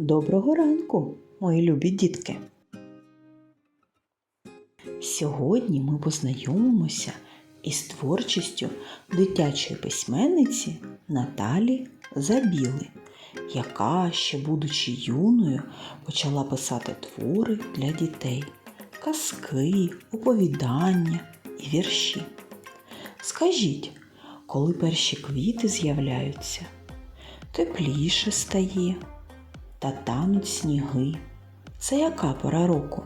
Доброго ранку, мої любі дітки! Сьогодні ми познайомимося із творчістю дитячої письменниці Наталі Забіли, яка, ще будучи юною, почала писати твори для дітей, казки, оповідання і вірші. Скажіть, коли перші квіти з'являються, тепліше стає та тануть сніги. Це яка пора року?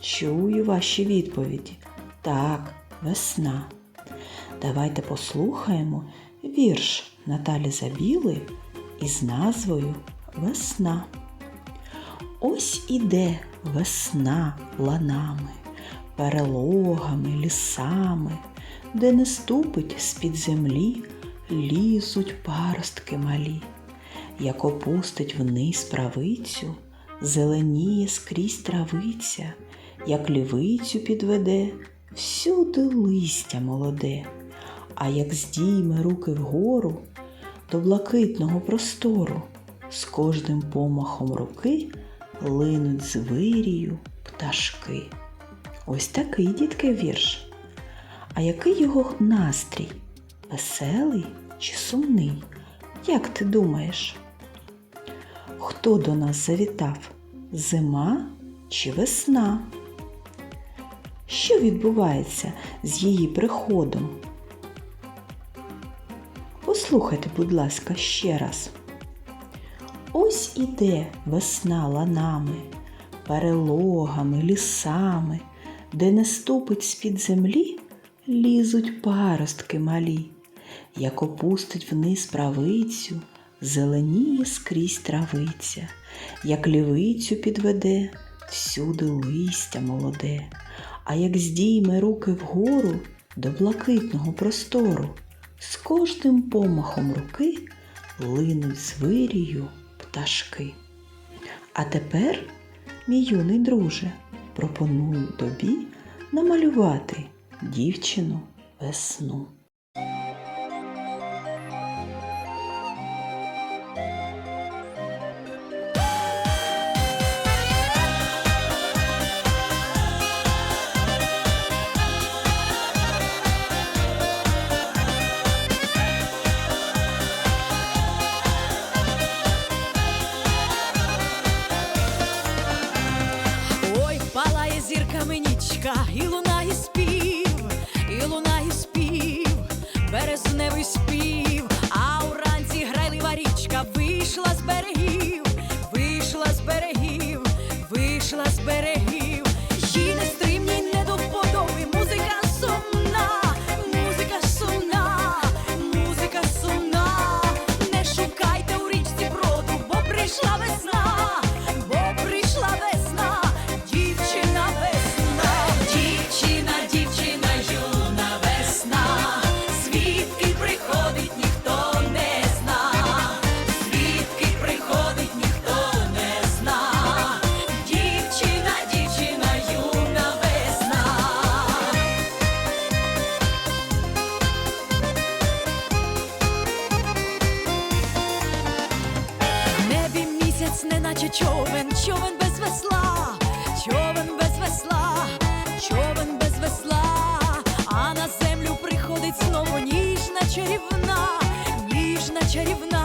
Чую ваші відповіді. Так, весна. Давайте послухаємо вірш Наталі Забіли із назвою Весна. Ось іде весна ланами, перелогами, лісами, де не ступить з-під землі, лізуть паростки малі як опустить вниз правицю, зеленіє скрізь травиця, як лівицю підведе, всюди листя молоде, а як здійме руки вгору до блакитного простору, з кожним помахом руки линуть з вирію пташки. Ось такий дітки вірш. А який його настрій? Веселий чи сумний? Як ти думаєш? Хто до нас завітав? Зима чи весна? Що відбувається з її приходом? Послухайте, будь ласка, ще раз. Ось іде весна ланами, перелогами, лісами, де не ступить з-під землі, лізуть паростки малі, як опустить вниз правицю, зеленіє скрізь травиця, як лівицю підведе, всюди листя молоде, а як здійме руки вгору до блакитного простору, з кожним помахом руки линуть з вирію пташки. А тепер, мій юний друже, пропоную тобі намалювати дівчину весну. Луна і лунає спів, і лунає спів, березневий спів, а уранці грайлива річка вийшла з берегів, вийшла з берегів, вийшла з берегів, місяць, човен, човен без весла, човен без весла, човен без весла, а на землю приходить знову ніжна чарівна, ніжна чарівна.